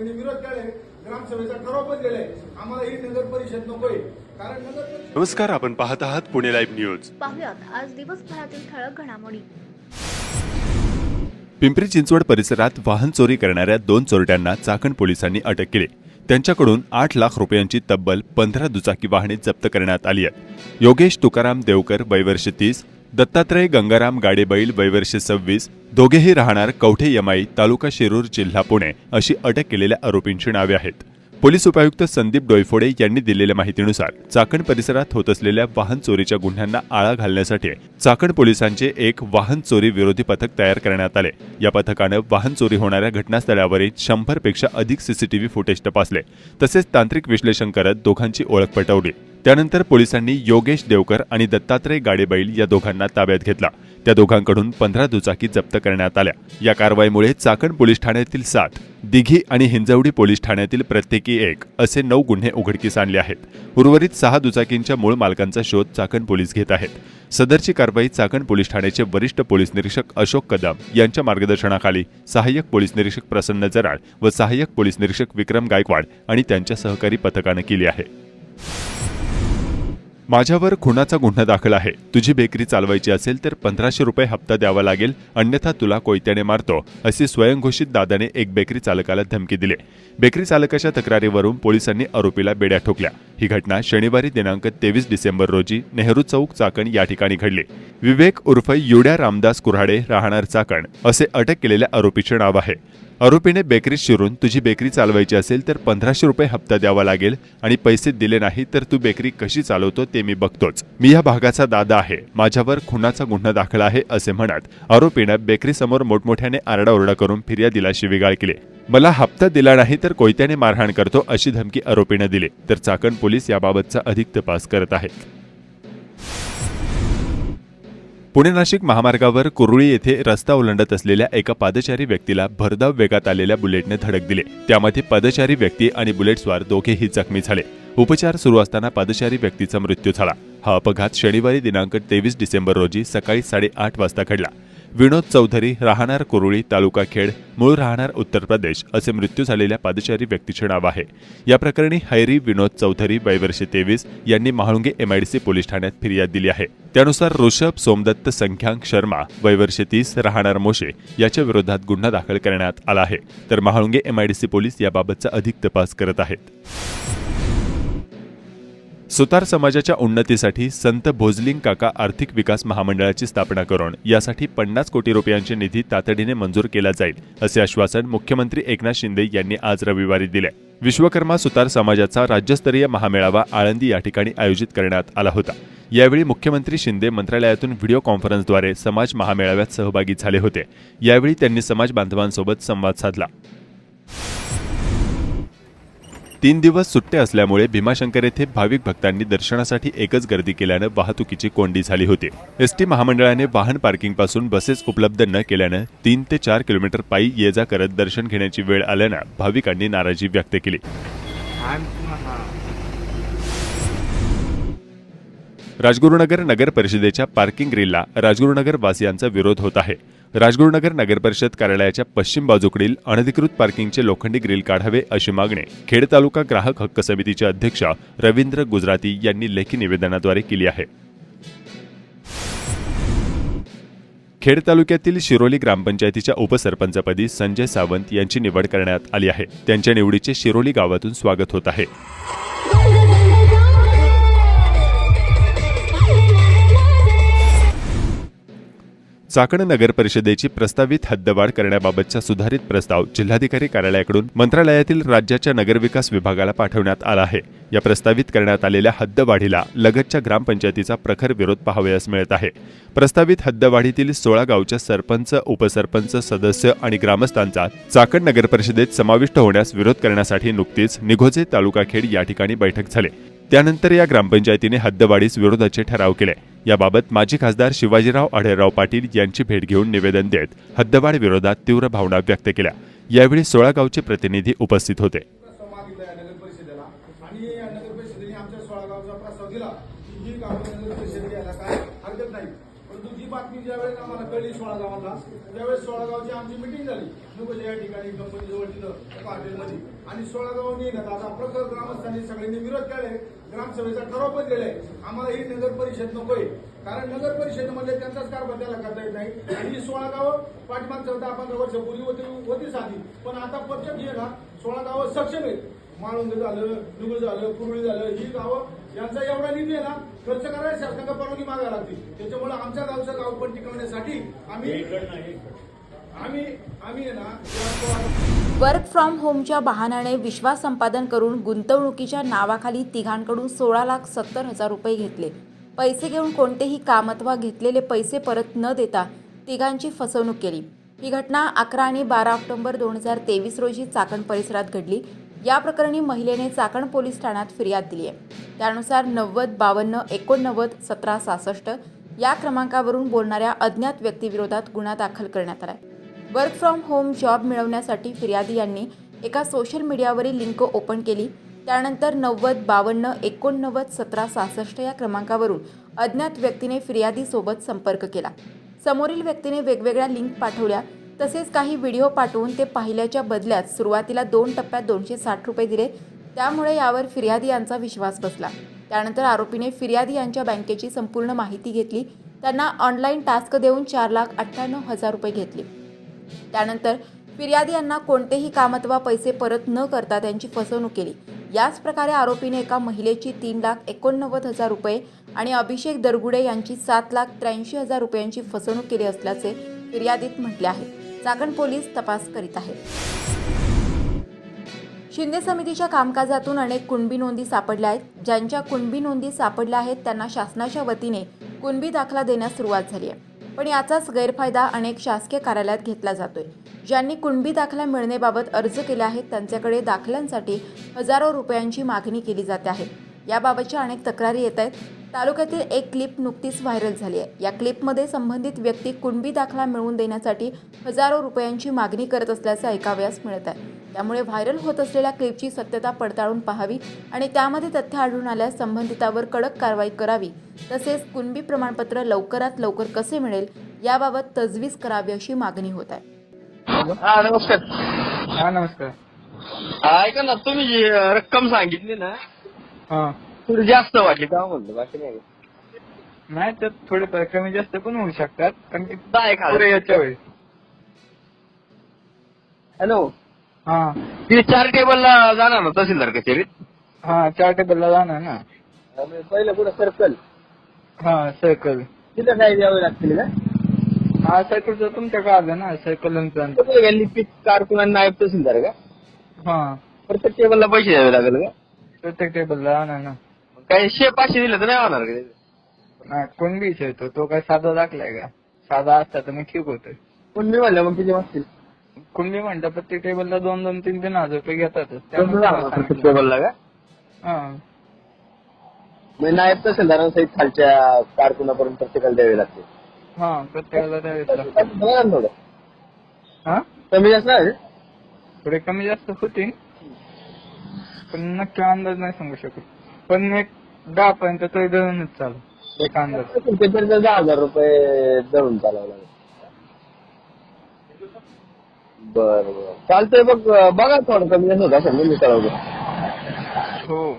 त्यांनी विरोध केले. ग्रामसभेचा ठराव पण दिलाय. आम्हाला ही नगर परिषद नकोय. कारण नगर नमस्कार आपण पाहत आहात पुणे लाईव्ह न्यूज. पाहुयात आज दिवसभरातील ठळक घडामोडी. पिंपरी चिंचवड परिसरात वाहन चोरी करणाऱ्या दोन चोरट्यांना चाकण पोलिसांनी अटक केली. त्यांच्याकडून आठ लाख रुपयांची तब्बल पंधरा दुचाकी वाहने जप्त करण्यात आली आहेत. योगेश तुकाराम देवकर वयवर्ष तीस दत्तात्रय गंगाराम गाडेबैल वयवर्ष सव्वीस दोघेही राहणार कवठे यमाई तालुका शिरूर जिल्हा पुणे अशी अटक केलेल्या आरोपींची नावे आहेत. पोलीस उपायुक्त संदीप डोयफोडे यांनी दिलेल्या माहितीनुसार चाकण परिसरात होत असलेल्या वाहन चोरीच्या गुन्ह्यांना आळा घालण्यासाठी चाकण पोलिसांचे एक वाहन चोरी विरोधी पथक तयार करण्यात आले. या पथकानं वाहन चोरी होणाऱ्या घटनास्थळावरील शंभरपेक्षा अधिक सीसीटीव्ही फुटेज तपासले. तसेच तांत्रिक विश्लेषण करत दोघांची ओळख पटवली. त्यानंतर पोलिसांनी योगेश देवकर आणि दत्तात्रय गाडेबैल या दोघांना ताब्यात घेतला. त्या दोघांकडून पंधरा दुचाकी जप्त करण्यात आल्या. या कारवाईमुळे चाकण पोलीस ठाण्यातील सात दिघी आणि हिंजवडी पोलीस ठाण्यातील प्रत्येकी एक असे नऊ गुन्हे उघडकीस आणले आहेत. उर्वरित सहा दुचाकींच्या मूळ मालकांचा शोध चाकण पोलीस घेत आहेत. सदरची कारवाई चाकण पोलीस ठाण्याचे वरिष्ठ पोलीस निरीक्षक अशोक कदम यांच्या मार्गदर्शनाखाली सहाय्यक पोलीस निरीक्षक प्रसन्न जराळ व सहाय्यक पोलीस निरीक्षक विक्रम गायकवाड आणि त्यांच्या सहकारी पथकानं केली आहे. माझ्यावर खुनाचा गुन्हा दाखल आहे. तुझी बेकरी चालवायची असेल तर पंधराशे रुपये हप्ता द्यावा लागेल. अन्यथा तुला कोयत्याने मारतो. असे स्वयंघोषित दादाने एक बेकरी चालकाला धमकी दिली. बेकरी चालकाच्या तक्रारीवरून पोलिसांनी आरोपीला बेड्या ठोकल्या. ही घटना शनिवारी दिनांक तेवीस डिसेंबर रोजी नेहरू चौक चाकण या ठिकाणी घडली. विवेक उर्फ युड्या रामदास कुऱ्हाडे राहणार चाकण असे अटक केलेल्या आरोपीचे नाव आहे. आरोपीने बेकरीत शिरून तुझी बेकरी चालवायची असेल तर पंधराशे रुपये हप्ता द्यावा लागेल आणि पैसे दिले नाही तर तू बेकरी कशी चालवतो ते मी बघतोच. मी या भागाचा दादा आहे. माझ्यावर खुनाचा गुन्हा दाखल आहे असे म्हणत आरोपीनं बेकरीसमोर मोठमोठ्याने आरडाओरडा करून फिर्यादीला शिवीगाळ केली. मला हप्ता दिला नाही तर कोयत्याने मारहाण करतो अशी धमकी आरोपीनं दिली. तर चाकण पोलीस याबाबतचा अधिक तपास करत आहेत. पुणे नाशिक महामार्गावर कुरुळी येथे रस्ता ओलांडत असलेल्या एका पादचारी व्यक्तीला भरधाव वेगात आलेल्या बुलेटने धडक दिले. त्यामध्ये पादचारी व्यक्ती आणि बुलेटस्वार दोघेही जखमी झाले. उपचार सुरू असताना पादचारी व्यक्तीचा मृत्यू झाला. हा अपघात शनिवारी दिनांक तेवीस डिसेंबर रोजी सकाळी साडेआठ वाजता घडला. विनोद चौधरी राहणार कुरुळी तालुका खेड मूळ राहणार उत्तर प्रदेश असे मृत्यू झालेल्या पादचारी व्यक्तीचे नाव आहे. या प्रकरणी हैरी विनोद चौधरी वयवर्षे तेवीस यांनी महाळुंगे एमआयडीसी पोलीस ठाण्यात फिर्याद दिली आहे. त्यानुसार ऋषभ सोमदत्त संख्यांक शर्मा वयवर्षे तीस राहणार मोशे याच्या विरोधात गुन्हा दाखल करण्यात आला आहे. तर महाळुंगे एमआयडीसी पोलीस याबाबतचा अधिक तपास करत आहेत. सुतार समाजाच्या उन्नतीसाठी संत भोजलिंग काका आर्थिक विकास महामंडळाची स्थापना करून यासाठी पन्नास कोटी रुपयांचे निधी तातडीने मंजूर केला जाईल असे आश्वासन मुख्यमंत्री एकनाथ शिंदे यांनी आज रविवारी दिले. विश्वकर्मा सुतार समाजाचा राज्यस्तरीय महामेळावा आळंदी या ठिकाणी आयोजित करण्यात आला होता. यावेळी मुख्यमंत्री शिंदे मंत्रालयातून व्हिडिओ कॉन्फरन्सद्वारे समाज महामेळाव्यात सहभागी झाले होते. यावेळी त्यांनी समाज बांधवांसोबत संवाद साधला. तीन दिवस सुट्टे असल्यामुळे भीमाशंकर येथे भाविक भक्तांनी दर्शनासाठी एकच गर्दी केल्यानं वाहतुकीची कोंडी झाली होती. एसटी महामंडळाने वाहन पार्किंगपासून बसेस उपलब्ध न केल्यानं तीन ते चार किलोमीटर पायी ये जा करत दर्शन घेण्याची वेळ आल्यानं भाविकांनी नाराजी व्यक्त केली. राजगुरुनगर नगर परिषदेच्या पार्किंग ग्रिलला राजगुरुनगर वासियांचा विरोध होत आहे. राजगुरुनगर नगरपरिषद कार्यालयाच्या पश्चिम बाजूकडील अनधिकृत पार्किंगचे लोखंडी ग्रिल काढावे अशी मागणी खेड तालुका ग्राहक हक्क समितीचे अध्यक्ष रवींद्र गुजराती यांनी लेखी निवेदनाद्वारे केली आहे. खेड तालुक्यातील शिरोली ग्रामपंचायतीच्या उपसरपंचपदी संजय सावंत यांची निवड करण्यात आली आहे. त्यांच्या निवडीचे शिरोली गावातून स्वागत होत आहे. चाकण नगर परिषदेची प्रस्तावित हद्दवाढ करण्याबाबतचा सुधारित प्रस्ताव जिल्हाधिकारी कार्यालयाकडून मंत्रालयातील राज्याच्या नगरविकास विभागाला पाठवण्यात आला आहे. या प्रस्तावित करण्यात आलेल्या हद्दवाढीला लगतच्या ग्रामपंचायतीचा प्रखर विरोध पाहावयास मिळत आहे. प्रस्तावित हद्दवाढीतील सोळा गावच्या सरपंच उपसरपंच सदस्य आणि ग्रामस्थांचा चाकण नगर परिषदेत समाविष्ट होण्यास विरोध करण्यासाठी नुकतीच निघोजे तालुकाखेड या ठिकाणी बैठक झाली. त्यानंतर या ग्रामपंचायतीने हद्दवाढीस विरोधाचे ठराव केले. याबाबत माजी खासदार शिवाजीराव आढळराव पाटील यांची भेट घेऊन निवेदन देत हद्दवाढ विरोधात तीव्र भावना व्यक्त केल्या. यावेळी सोळा गावचे प्रतिनिधी उपस्थित होते. आणि सोळा परंतु जी बातमी ज्यावेळेस आम्हाला कळली सोळा त्यावेळेस सोळा गावची आमची मिटिंग झाली. या ठिकाणी तिथं हॉटेलमध्ये आणि सोळा गावांनी आता प्रखर ग्रामस्थांनी सगळ्यांनी विरोध केले ग्रामसभेचा ठराव पण दिलाय. आम्हाला ही नगर परिषद नकोय. कारण नगर परिषदेमध्ये त्यांचाच कारभार त्याला करता येत नाही. आणि ही सोळा गावं पाठीमागचं दहा पंधरा वर्षापूर्वी होती होतीच आधी पण आता प्रत्येक हे ना सोळा गावं सक्षम आहेत. माळुंद झालं निगुळ झालं कुरुळी झालं ही गावं यांचा एवढा निधी आहे ना खर्च करायला शासनाला परवानगी मागायला लागते त्याच्यामुळे आमच्या गावचं गाव पण टिकवण्यासाठी आम्ही वर्क फ्रॉम होमच्या बहाण्याने विश्वास संपादन करून गुंतवणुकीच्या नावाखाली तिघांकडून सोळा लाख सत्तर हजार रुपये घेतले. पैसे घेऊन कोणतेही काम अथवा घेतलेले पैसे परत न देता तिघांची फसवणूक केली. ही घटना अकरा आणि बारा ऑक्टोबर दोन हजार तेवीस रोजी चाकण परिसरात घडली. या प्रकरणी महिलेने चाकण पोलीस ठाण्यात फिर्याद दिली आहे. त्यानुसार नव्वद बावन्न एकोणनव्वद सतरा सहासष्ट या क्रमांकावरून बोलणाऱ्या अज्ञात व्यक्तीविरोधात गुन्हा दाखल करण्यात आला आहे. वर्क फ्रॉम होम जॉब मिळवण्यासाठी फिर्यादी यांनी एका सोशल मीडियावरील लिंक ओपन केली. त्यानंतर नव्वद बावन्न एकोणनव्वद सतरा सहासष्ट या क्रमांकावरून अज्ञात व्यक्तीने फिर्यादीसोबत संपर्क केला. समोरील व्यक्तीने वेगवेगळ्या लिंक पाठवल्या. तसेच काही व्हिडिओ पाठवून ते पाहिल्याच्या बदल्यात सुरुवातीला दोन टप्प्यात दोनशे साठ रुपये दिले. त्यामुळे यावर फिर्यादी यांचा विश्वास बसला. त्यानंतर आरोपीने फिर्यादी यांच्या बँकेची संपूर्ण माहिती घेतली. त्यांना ऑनलाईन टास्क देऊन चार लाख अठ्ठ्याण्णव हजार रुपये घेतले. त्यानंतर फिर्यादी यांना कोणतेही काम अथवा पैसे परत न करता त्यांची फसवणूक केली. याच प्रकारे आरोपीने एका महिलेची तीन लाख एकोणनव्वद हजार रुपये आणि अभिषेक दरगुडे यांची सात लाख त्र्याऐंशी हजार रुपयांची फसवणूक केली असल्याचे फिर्यादीत म्हटले आहे. चाकण पोलीस तपास करीत आहेत. शिंदे समितीच्या कामकाजातून अनेक कुणबी नोंदी सापडल्या आहेत. ज्यांच्या कुणबी नोंदी सापडल्या आहेत त्यांना शासनाच्या वतीने कुणबी दाखला देण्यास सुरुवात झाली आहे. पण याचाच गैरफायदा अनेक शासकीय कार्यालयात घेतला जातोय. ज्यांनी कुणबी दाखला मिळण्याबाबत अर्ज केले आहेत त्यांच्याकडे दाखल्यांसाठी हजारो रुपयांची मागणी केली जाते आहे. याबाबतच्या अनेक तक्रारी येत आहेत. तालुक्यातील एक क्लिप नुकतीच व्हायरल झाली आहे. या क्लिपमध्ये संबंधित व्यक्ती कुणबी दाखला मिळवून देण्यासाठी हजारो रुपयांची मागणी करत असल्याचे ऐकावयास मिळत आहे. त्यामुळे व्हायरल होत असलेल्या क्लिपची सत्यता पडताळून पाहावी आणि त्यामध्ये तथ्य आढळून आल्यास संबंधितावर कडक कारवाई करावी तसेच कुणबी प्रमाणपत्र लवकरात लवकर कसे मिळेल याबाबत तजवीज करावी अशी मागणी होत आहे. हा नमस्कार. हा नमस्कार. ऐका ना तुम्ही जी रक्कम सांगितली ना हा. थोडी जास्त वाटली का म्हणलं बाकी नाही. नाही त्यात थोडे कमी जास्त पण होऊ शकतात कारण की दहा एक हजार. पुढे याच्या वेळी. हॅलो? हा. ती चार टेबलला जाणार ना तहसीलदार कचेरीत? हा चार टेबलला जाणार ना. पहिलं कुठं? सर्कल? हा सर्कल. तिथं काय द्यावे लागतील का? हा सर्कलचं तुमच्या का आलं ना सर्कल कुठे गेली लिपिक कारकुन आणि नायब तहसीलदार का? हा. प्रत्येक टेबलला पैसे द्यावे लागेल का? प्रत्येक टेबलला जाणार ना. काय शे पाचशे दिले तर नाही होणार का त्याचं? नाही कोण बी येतो तो काय साधा दाखलाय का? साधा असता तर मग ठीक होतं पण मी म्हणलं मग किती वाजतील कुणबी म्हणता प्रत्येक टेबलला दोन दोन तीन तीन हजार रुपये घेतातच कसं त्यामुळे सांगितलं. टेबलला का? हा. मग नायब तहसीलदारांसहित खालच्या कारकुनापर्यंत प्रत्येकाला द्यावे लागते हा प्रत्येकाला द्यावेच लागतं बघा ना थोडं. हा? कमी जास्त नाही थोडे कमी जास्त होतील. पण नक्की अंदाज नाही सांगू शकत. पण एक दहा पर्यंत तरी धरूनच चालू. एक अंदाज. दहा हजार रुपये धरून चालावं लागेल. बर बर. चालतंय बघ बघा थोडं कमी जास्त होत असेल ना मी हो.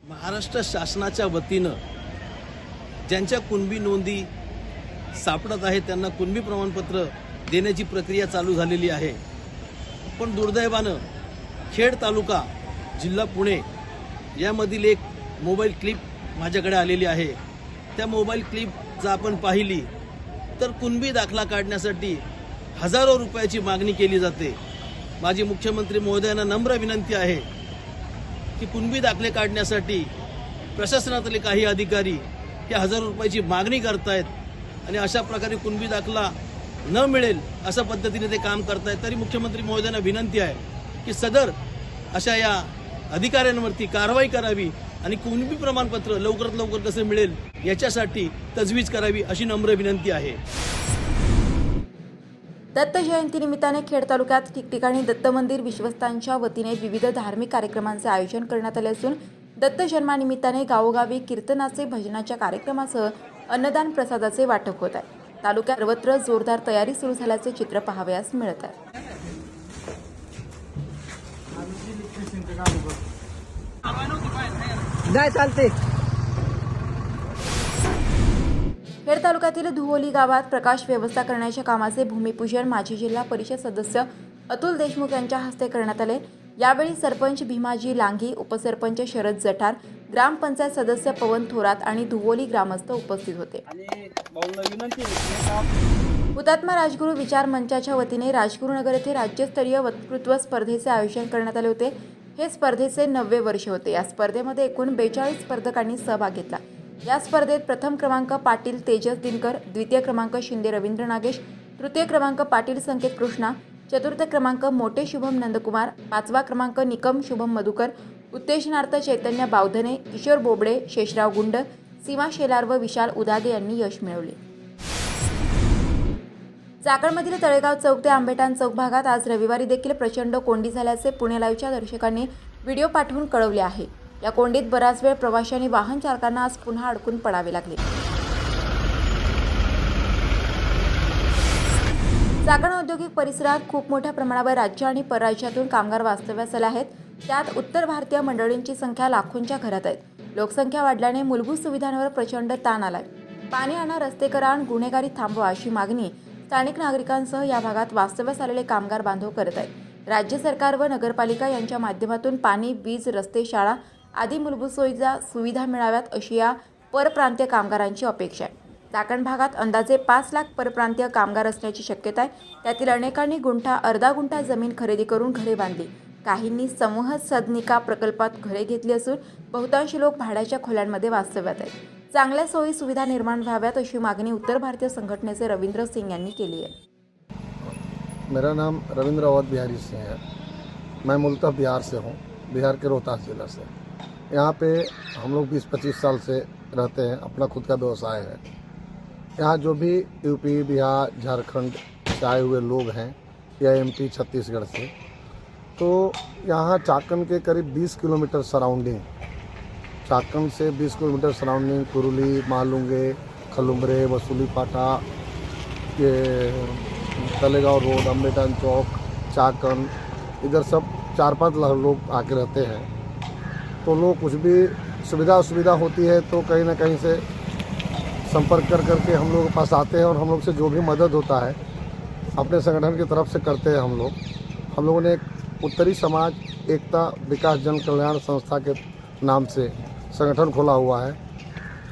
महाराष्ट्र शासनाच्या वतीनं ज्यांच्या कुणबी नोंदी सापडत आहेत त्यांना कुणबी प्रमाणपत्र देण्याची प्रक्रिया चालू झालेली आहे. पण दुर्दैवानं खेड तालुका जिल्हा पुणे यामधील एक मोबाईल क्लिप माझ्याकडे आलेली आहे. त्या मोबाईल क्लिप जर आपण पाहिली तर कुणबी दाखला काढण्यासाठी हजारो रुपयाची मागणी केली जाते. माझी मुख्यमंत्री महोदयांना नम्र विनंती आहे की कुणबी दाखले काढण्यासाठी प्रशासनातले काही अधिकारी हे हजारो रुपयाची मागणी करतायत आणि अशा प्रकारे कुणबी दाखला न मिळेल अशा पद्धतीने ते काम करतायत. तरी मुख्यमंत्री महोदयांना विनंती आहे की सदर अशा या अधिकाऱ्यांवरती कारवाई करावी आणि कोणबी प्रमाणपत्र लवकरात लवकर कसं मिळेल याच्यासाठी तजवीज करावी अशी नम्र विनंती आहे. दत्त जयंतीनिमित्ताने खेड तालुक्यात ठिकठिकाणी दत्त मंदिर विश्वस्तांच्या वतीने विविध धार्मिक कार्यक्रमांचे आयोजन करण्यात आले असून दत्त जन्मानिमित्ताने गावोगावी कीर्तनाचे भजनाच्या कार्यक्रमासह अन्नदान प्रसादाचे वाटप होत आहे. तालुक्यात सर्वत्र जोरदार तयारी सुरू झाल्याचे चित्र पाहावयास मिळत आहे. जाय चालते खेड तालुक्यातील धुवोली गावात प्रकाश व्यवस्था करण्याच्या कामाचे भूमिपूजन माजी जिल्हा परिषद सदस्य अतुल देशमुख यांच्या हस्ते करण्यात आले. यावेळी सरपंच भीमाजी लांघी उपसरपंच शरद जठार ग्रामपंचायत सदस्य पवन थोरात आणि धुवोली ग्रामस्थ उपस्थित होते. हुतात्मा राजगुरू विचार मंचाच्या वतीने राजगुरुनगर येथे राज्यस्तरीय वक्तृत्व स्पर्धेचे आयोजन करण्यात आले होते. हे स्पर्धेचे नववे वर्ष होते. या स्पर्धेमध्ये एकूण बेचाळीस स्पर्धकांनी सहभाग घेतला. या स्पर्धेत प्रथम क्रमांक पाटील तेजस दिनकर द्वितीय क्रमांक शिंदे रवींद्र नागेश तृतीय क्रमांक पाटील संकेत कृष्णा चतुर्थ क्रमांक मोठे शुभम नंदकुमार पाचवा क्रमांक निकम शुभम मधुकर उत्तेजनार्थ चैतन्य बावधने किशोर बोबडे शेषराव गुंड सीमा शेलार व विशाल उदागे यांनी यश मिळवले. चाकणमधील तळेगाव चौक ते आंबेटान चौक भागात आज रविवारी देखील प्रचंड कोंडी झाल्याचे पुणे लाईव्हच्या दर्शकांनी व्हिडिओ पाठवून कळवले आहे. या कोंडीत बराच वेळ प्रवाशांनी वाहन चालकांना आज पुन्हा अडकून पडावे लागले. चाकण औद्योगिक परिसरात खूप मोठ्या प्रमाणावर राज्य आणि परराज्यातून कामगार वास्तव्यास आले आहेत. त्यात उत्तर भारतीय मंडळींची संख्या लाखोंच्या घरात आहेत लोकसंख्या वाढल्याने मूलभूत सुविधांवर प्रचंड ताण आलाय. पाणी आणा रस्ते करा गुन्हेगारी थांबवा अशी मागणी स्थानिक नागरिकांसह या भागात वास्तव्यास आलेले कामगार बांधव करत आहेत. राज्य सरकार व नगरपालिका यांच्या माध्यमातून पाणी वीज रस्ते शाळा आदी मूलभूत सोयीचा सुविधा मिळाव्यात अशी या परप्रांतीय कामगारांची अपेक्षा आहे. चाकण भागात अंदाजे पाच लाख परप्रांतीय कामगार असण्याची शक्यता आहे. त्यातील अनेकांनी गुंठा अर्धा गुंठा जमीन खरेदी करून घरे बांधली. काहींनी समूह सदनिका प्रकल्पात घरे घेतली असून बहुतांश लोक भाड्याच्या खोल्यांमध्ये वास्तव्यात आहेत. चांगल्या सोयी सुविधा निर्माण व्हाव्यात अशी मागणी उत्तर भारतीय संघटनेचे रवींद्र सिंग यांनी केली आहे. मेरा नाम रविंद्र अवध बिहारी सिंह है। मैं मूलतः बिहार से हूँ, बिहार के रोहतास ज़िला से। यहाँ पे हम लोग 20-25 साल से रहते हैं, अपना खुद का व्यवसाय है। यहाँ जो भी यूपी, बिहार, झारखंड से आए हुए लोग हैं, या एमपी छत्तीसगढ़ से तो यहाँ चाकन के करीब 20 किलोमीटर सराउंडिंग चाकन से 20 किलोमीटर सराउंडिंग, कुरुली, मालूँगे खलुमरे वसूली पाटा, ये, तलेगांव रोड अम्बेटान चौक चाकन इधर सब चार पाँच लाख लोग आके रहते हैं। तो लोग कुछ भी सुविधा असुविधा होती है तो कहीं ना कहीं से संपर्क कर करके हम लोग के पास आते हैं और हम लोग से जो भी मदद होता है, अपने संगठन की तरफ़ से करते हैं हम लोग। हम लोगों ने उत्तरी समाज, एकता विकास जन कल्याण संस्था के नाम से संगठन खोला हुआ है।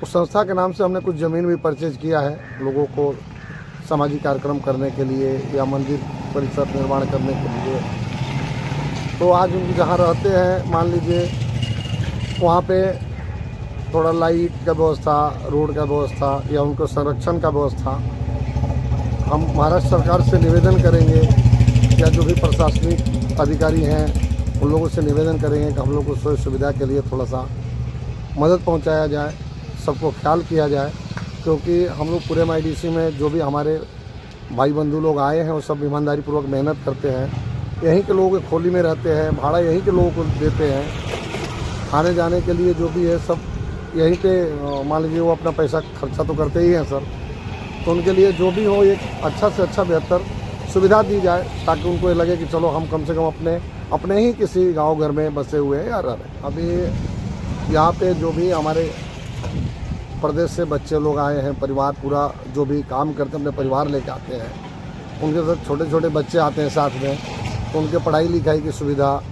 उस संस्था के नाम से हमने कुछ ज़मीन भी परचेज किया है लोगों को सामाजिक कार्यक्रम करने के लिए या मंदिर परिसर निर्माण करने के लिए। तो आज उन जहाँ रहते हैं, मान लीजिए, वहाँ पे थोड़ा लाइट का व्यवस्था, रोड का व्यवस्था या उनको संरक्षण का व्यवस्था, हम महाराष्ट्र सरकार से निवेदन करेंगे या जो भी प्रशासनिक अधिकारी हैं, उन लोगों से निवेदन करेंगे कि हम लोग को सुविधा के लिए थोड़ा सा मदद पहुँचाया जाए, सबको ख्याल किया जाए, क्योंकि हम लोग पूरे एम में जो भी हमारे भाई बंधु लोग आए हैं, वो सब ईमानदारी पूर्वक मेहनत करते हैं। यहीं के लोगों खोली में रहते हैं, भाड़ा यहीं के लोगों को देते हैं। आने जाने के लिए जो भी है, सब यहीं पे मान लीजिए वो अपना पैसा खर्चा तो करते ही हैं, सर। तो उनके लिए जो भी हो, एक अच्छा से अच्छा बेहतर सुविधा दी जाए, ताकि उनको ये लगे कि चलो, हम कम से कम अपने अपने ही किसी गाँव घर में बसे हुए हैं या रह रहे अभी यहाँ पे जो भी हमारे प्रदेश से बच्चे लोग आए हैं, परिवार पूरा जो भी काम करते हैं, अपने परिवार लेके आते हैं। उनके साथ छोटे छोटे बच्चे आते हैं साथ में तो उनके पढ़ाई लिखाई की सुविधा,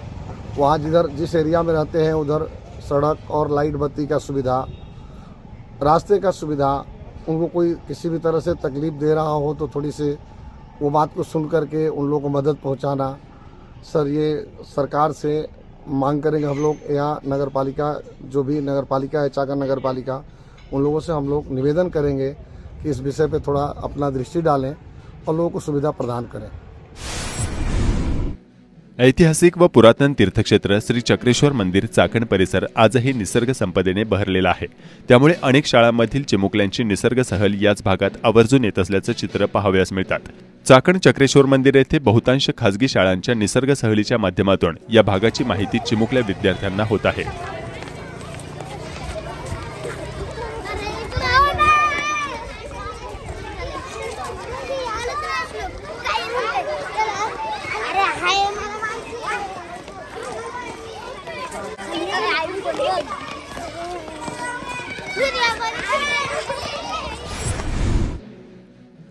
वहाँ जिधर जिस एरिया में रहते हैं, उधर सड़क और लाइट बत्ती का सुविधा, रास्ते का सुविधा, उनको कोई किसी भी तरह से तकलीफ़ दे रहा हो तो थोड़ी सी वो बात को सुन करके उन लोगों को मदद पहुंचाना। सर, ये सरकार से मांग करेंगे हम लोग या नगर पालिका जो भी नगर पालिका है चाकर नगर पालिका उन लोगों से हम लोग निवेदन करेंगे कि इस विषय पे थोड़ा अपना दृष्टि डालें और लोगों को सुविधा प्रदान करें। ऐतिहासिक व पुरातन तीर्थक्षेत्र श्री चक्रेश्वर मंदिर चाकण परिसर आजही निसर्ग संपदेने बहरलेला आहे. त्यामुळे अनेक शाळांमधील चिमुकल्यांची निसर्ग सहल याच भागात आवर्जून येत असल्याचं चित्र पाहाव्यास मिळतात. चाकण चक्रेश्वर मंदिर येथे बहुतांश खासगी शाळांच्या निसर्ग सहलीच्या माध्यमातून या भागाची माहिती चिमुकल्या विद्यार्थ्यांना होत आहे.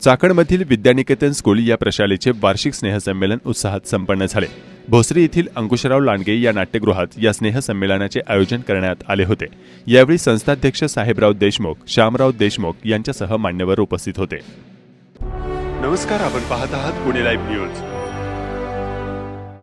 चाकणमधील विद्यानिकेतन स्कूल या प्रशालेचे वार्षिक स्नेहसंमेलन उत्साहात संपन्न झाले. भोसरी येथील अंकुशराव लांडगे या नाट्यगृहात या स्नेहसंमेलनाचे आयोजन करण्यात आले होते. यावेळी संस्थाध्यक्ष साहेबराव देशमुख श्यामराव देशमुख यांच्यासह मान्यवर उपस्थित होते. नमस्कार आपण पाहत आहात पुणे लाईव्ह न्यूज